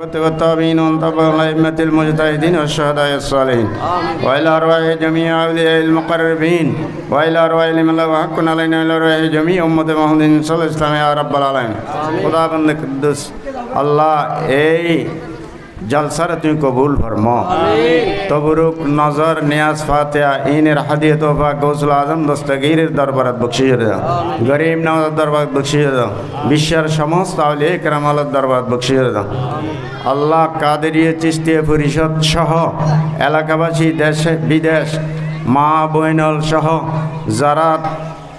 والتابعين وانتبه لأئمة المجتهدين والشهداء الصالحين. وإلى أرواح جميع أولياء المقربين. وإلى أرواح لمن له حق علينا وإلى أرواح جميع أمة محمد صلى الله عليه وسلم يا رب العالمين. خدا بندك قدس الله أي জলসার তুমি কবুল ফরমো তবরুক নজর নিয়াজ ফাতেহা, ইনের হাদিয়ে তোফা, গৌসুল আজম দস্তগীরের দরবারত বকশিয়ে দাও গরিব নওয়াজ দরবারত বকশিয়ে দাও বিশ্বের সমস্ত আউলিয়া কেরামালত দরবারত বকশিয়ে দাও আল্লাহ কাদেরিয়ে চিস্তিয়ে পরিষদ সহ এলাকাবাসী, দেশে, বিদেশ, মা বৈনল সহ যারা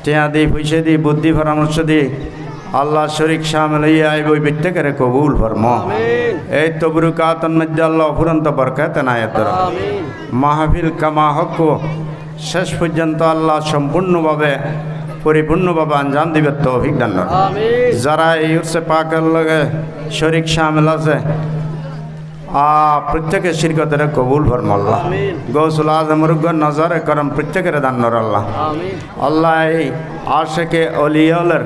টিয়া দি পয়সা বুদ্ধি পরামর্শ দি আল্লাহ শরিক হইয়া আইব ওই প্রত্যেকের কবুল ফরম। এই তবরুকাতন মধ্যে আল্লাহ অফুরন্ত বরকাত নায়াত মাহফিল কামা হক শেষ পর্যন্ত আল্লাহ সম্পূর্ণভাবে পরিপূর্ণভাবে আঞ্জাম দিবে তৌফিক দান করুন। যারা এই উৎসে পাকের লগে শরিক শামিল আছে আ প্রত্যেকের শিরকতের কবুল ফরম আল্লাহ। গৌসুল আজমরুগ নজরে করম প্রত্যেকের দান নর আল্লাহ। আল্লাহ এই আশেকে অলিয়লের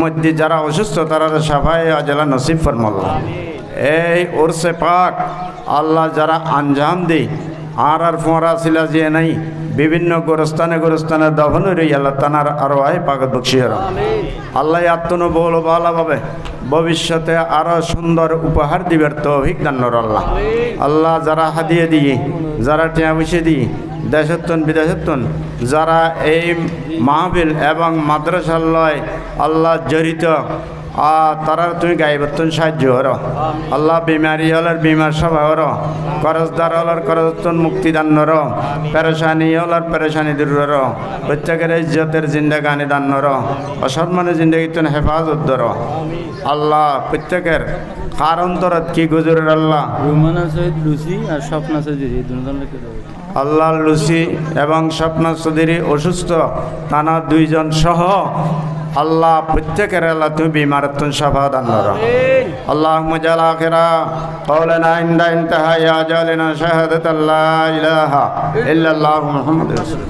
মধ্যে যারা অসুস্থ, তারা সাফাই আজলা নসিব ফরমাল্লাহ এই ওরসে পাক, আল্লাহ যারা আঞ্জাম দেই আর আর ফোঁরা ছিলা যে নাই, বিভিন্ন গোরস্থানে গোরস্থানে দফন রই আল্লাহ তানার আরও আয় পাগত বকশিয়ার আল্লাহ আত্মনু বল ভালোভাবে ভবিষ্যতে আরও সুন্দর উপহার দিবের তৌফিক দান্নর আল্লাহ। আল্লাহ যারা হাদিয়ে দিয়ে, যারা টিয়া বসে দিয়ে দেশত্তন বিদেশত্তন যারা এই মাহবিল এবং মাদ্রাসাল্লয় আল্লাহ জড়িত আ তারা তুমি গাইবত্তন সাহায্য হর আল্লাহ বিমারি হলার বিমার সভা হর করজদার হলার করজতন মুক্তিদান নর পেরেশানি হলার পেরেশানি দূর হর প্রত্যেকের ইজ্জতের জিন্দাগানি দান নর অসম্মানে জিন্দগিতন হেফাজত ধর। আল্লাহ প্রত্যেকের কার অন্তরত কি গুজরের আল্লাহ? রুমান লুসি আর স্বপ্ন আল্লাহ লুসি এবং স্বপ্ন সুদিরি অসুস্থ তানা দুইজন সহ আল্লাহ প্রত্যেকের আল্লাহ তুমি বিমারত্তন সাফা দান করো আল্লাহ মজাল আখেরা قولنا عند انتهاء أجالنا شهادة لا إله إلا الله محمد رسول الله